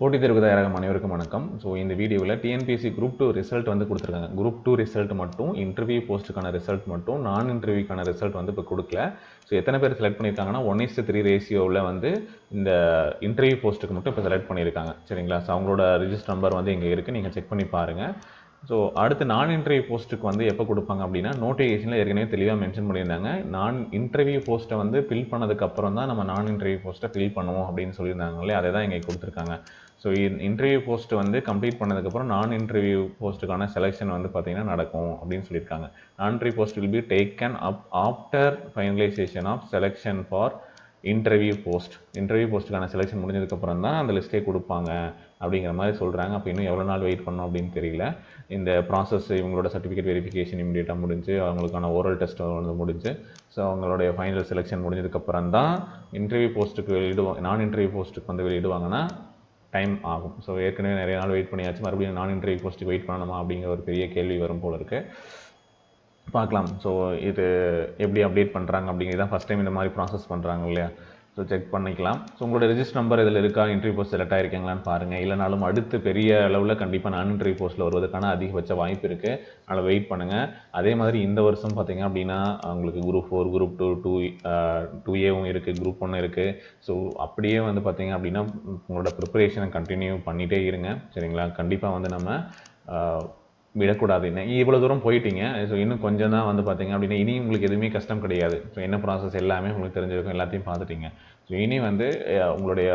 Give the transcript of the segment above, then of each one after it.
போட்டித் தேர்வு தயாராகும் அனைவருக்கும் வணக்கம். ஸோ இந்த வீடியோவில் டிஎன்பிஎஸ்சி குரூப் டூ ரிசல்ட் வந்து கொடுத்துருக்காங்க. குரூப் டூ ரிசல்ட் மட்டும் இன்டர்வியூ போஸ்ட்டுக்கான ரிசல்ட் மட்டும் நான் இன்டர்வியூக்கான ரிசல்ட் வந்து இப்போ கொடுக்கல. ஸோ எத்தனை பேர் செலக்ட் பண்ணியிருக்காங்கன்னா ஒன் இஸ்ட் த்ரீ ரேஷியோவில் வந்து இந்த இன்டர்வியூ போஸ்ட்டுக்கு மட்டும் இப்போ செலக்ட் பண்ணியிருக்காங்க. சரிங்களா? ஸோ அவங்களோட ரிஜிஸ்டர் நம்பர் வந்து இங்கே இருக்குது நீங்கள் செக் பண்ணி பாருங்கள் ஸோ அடுத்து நான் இன்டர்வியூ போஸ்ட்டுக்கு வந்து எப்போ கொடுப்பாங்க அப்படின்னா நோட்டிஃபிகேஷனில் ஏற்கனவே தெளிவாக மென்ஷன் பண்ணியிருந்தாங்க. நான் இன்டர்வியூ போஸ்ட்டை வந்து ஃபில் பண்ணதுக்கப்புறம் தான் நம்ம நான் இன்டர்வியூ போஸ்ட்டை ஃபில் பண்ணுவோம் அப்படின்னு சொல்லியிருந்தாங்களே அதை தான் இங்கே கொடுத்துருக்காங்க. ஸோ இன்டர்வியூ போஸ்ட் வந்து கம்ப்ளீட் பண்ணதுக்கப்புறம் நான் இன்டர்வியூ போஸ்ட்டுக்கான செலெக்ஷன் வந்து பார்த்திங்கன்னா நடக்கும் அப்படின்னு சொல்லியிருக்காங்க. நான் interview post will be taken up after finalisation of selection for interview post interview போஸ்ட்டுக்கான selection முடிஞ்சதுக்கப்புறம் தான் அந்த லிஸ்ட்டே கொடுப்பாங்க அப்படிங்கிற மாதிரி சொல்கிறாங்க அப்போ இன்னும் எவ்வளோ நாள் வெயிட் பண்ணோம் அப்படின்னு தெரியல. இந்த ப்ராசஸ் இவங்களோட சர்டிஃபிகேட் வெரிஃபிகேஷன் இமீடியட்டாக முடிஞ்சு அவங்களுக்கான ஓரல் டெஸ்ட் வந்து முடிஞ்சு ஸோ அவங்களுடைய ஃபைனல் செலெக்ஷன் முடிஞ்சதுக்கப்புறம் தான் இன்டர்வியூ போஸ்ட்டுக்கு வெளியிடுவாங்க நான் இன்டர்வியூ போஸ்ட்டுக்கு வந்து வெளியிடுவாங்கன்னா டைம் ஆகும். ஸோ ஏற்கனவே நிறைய நாள் வெயிட் பண்ணியாச்சு. மறுபடியும் நான் இன்டர்வியூ போஸ்ட்டுக்கு வெயிட் பண்ணணுமா அப்படிங்கிற ஒரு பெரிய கேள்வி வரும் போல இருக்குது பார்க்கலாம். ஸோ இது எப்படி அப்டேட் பண்ணுறாங்க அப்படிங்கிறது தான் ஃபஸ்ட் டைம் இந்த மாதிரி ப்ராசஸ் பண்ணுறாங்க இல்லையா? ஸோ செக் பண்ணிக்கலாம். ஸோ உங்களோட ரிஜிஸ்ட் நம்பர் இதில் இருக்கா? இன்டர்வியூ போஸ்ட் செலக்ட் ஆகிருக்கீங்களான்னு பாருங்கள் இல்லைனாலும் அடுத்து பெரிய அளவில் கண்டிப்பாக நான் இன்டர்வியூ போஸ்ட்டில் வருவதற்கான அதிகபட்ச வாய்ப்பு இருக்குது அதனால் வெயிட் பண்ணுங்கள் அதே மாதிரி இந்த வருஷம் பார்த்தீங்க அப்படின்னா உங்களுக்கு group four group two two two ஏவும் இருக்குது குரூப் ஒன்று இருக்குது ஸோ அப்படியே வந்து பார்த்தீங்க அப்படின்னா உங்களோட ப்ரிப்பரேஷனை கண்டினியூ பண்ணிகிட்டே இருங்க. சரிங்களா? கண்டிப்பாக வந்து நம்ம விடக்கூடாது. என்ன இவ்வளோ தூரம் போயிட்டீங்க. ஸோ இன்னும் கொஞ்சம் தான் வந்து பார்த்தீங்க அப்படின்னா இனி உங்களுக்கு எதுவுமே கஷ்டம் கிடையாது. ஸோ என்ன ப்ராசஸ் எல்லாமே உங்களுக்கு தெரிஞ்சிருக்கும் எல்லாத்தையும் பார்த்துட்டீங்க. ஸோ இனி வந்து உங்களுடைய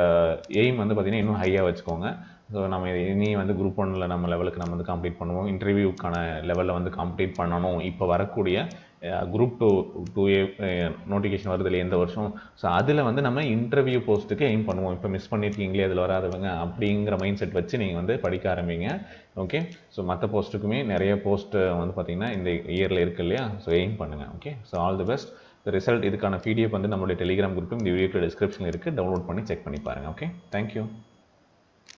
எய்ம் வந்து பார்த்திங்கன்னா இன்னும் ஹையாக வச்சுக்கோங்க. ஸோ நம்ம இனி வந்து குரூப் ஒன்னில் நம்ம லெவலுக்கு நம்ம வந்து கம்ப்ளீட் பண்ணுவோம். இன்டர்வியூக்கான லெவலில் வந்து கம்ப்ளீட் பண்ணணும். இப்போ வரக்கூடிய group two two A notification வருது இல்லையா எந்த வருஷம். ஸோ அதில் வந்து நம்ம இன்டர்வியூ போஸ்ட்டுக்கு எய்ம் பண்ணுவோம். இப்போ மிஸ் பண்ணியிருக்கீங்களே அதில் வராதவங்க அப்படிங்கிற மைண்ட் செட் வச்சு நீங்கள் வந்து படிக்க ஆரம்பிங்க. ஓகே ஸோ மற்ற போஸ்ட்டுக்குமே நிறைய போஸ்ட் வந்து பார்த்திங்கன்னா இந்த இயரில் இருக்குது இல்லையா? ஸோ எய்ம் பண்ணுங்கள் okay so all the best result இதுக்கான பிடிஎஃப் வந்து நம்மளுடைய டெலிகிராம் குரூப்பும் இந்த வீடியோக்கு டிஸ்கிரிப்ஷனில் இருக்குது டவுன்லோட் பண்ணி செக் பண்ணி பாருங்கள் ஓகே தேங்க்யூ